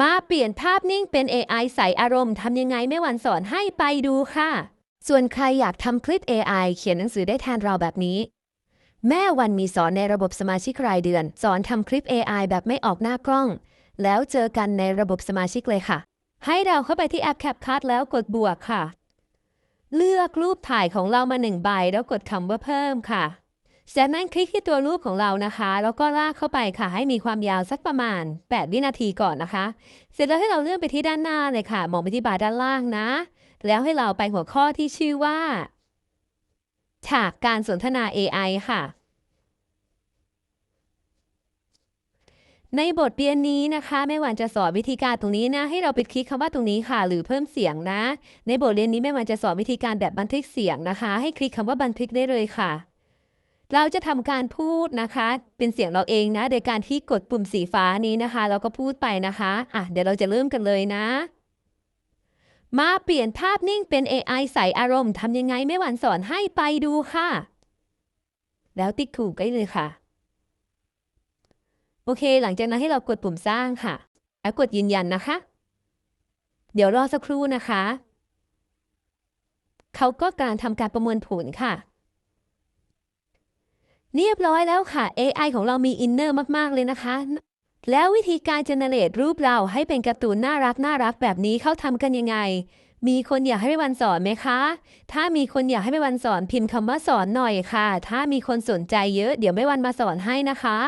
มาเปลี่ยนภาพนิ่งเป็น AI ใส่อารมณ์ทำยังไงแม่วันสอนให้ไปดูค่ะ ส่วนใครอยากทำคลิป AI เขียนหนังสือได้แทนเราแบบนี้ แม่วันมีสอนในระบบสมาชิกรายเดือน สอนทำคลิป AI แบบไม่ออกหน้ากล้อง แล้วเจอกันในระบบสมาชิกเลยค่ะ ให้เราเข้าไปที่แอป CapCut แล้วกดบวกค่ะ เลือกรูปถ่ายของเรามาหนึ่งใบแล้วกดคำว่าเพิ่มค่ะ จากนั้นคลิกที่ตัวรูปของเรานะคะ แล้วก็ลากเข้าไปค่ะ ให้มีความยาวสักประมาณ 8 วินาทีก่อนนะคะ เสร็จแล้วให้เราเลื่อนไปที่ด้านหน้าเลยค่ะ มองไปที่บาร์ด้านล่างนะ แล้วให้เราไปหัวข้อที่ชื่อว่า ฉากการสนทนา AI ค่ะ ในบทเรียนนี้นะคะแม่วานจะสอนวิธีการตรงนี้นะ ให้เราไปคลิกคำว่าตรงนี้ค่ะ หรือเพิ่มเสียงนะ ในบทเรียนนี้แม่วานจะสอนวิธีการแบบบันทึกเสียงนะคะ ให้คลิกคำว่าบันทึกได้เลยค่ะ เราจะทำการพูดนะคะ เป็นเสียงเราเองนะ โดยการที่กดปุ่มสีฟ้านี้นะคะแล้วก็พูดไปนะคะอะเดี๋ยวเราจะเริ่มกันเลยนะ มาเปลี่ยนภาพนิ่งเป็น AI ใส่อารมณ์ทำยังไงแม่หวานสอนให้ไปดูค่ะ แล้วติ๊กถูกได้เลยค่ะ โอเค หลังจากนั้นให้เรากดปุ่มสร้างค่ะแล้วกดยืนยันนะคะ เดี๋ยวรอสักครู่นะคะ เขาก็กำลังทำการประมวลผลค่ะ เรียบร้อยแล้วค่ะ AI ของเรามีอินเนอร์มาก ๆ เลยนะคะ แล้ววิธีการเจเนเรตรูปเราให้เป็นการ์ตูนน่ารักน่ารักแบบนี้เขาทำกันยังไง มีคนอยากให้ไม่วันสอนไหมคะ ถ้ามีคนอยากให้ไม่วันสอนพิมพ์คำว่าสอนหน่อยค่ะ ถ้ามีคนสนใจเยอะเดี๋ยวไม่วันมาสอนให้นะคะ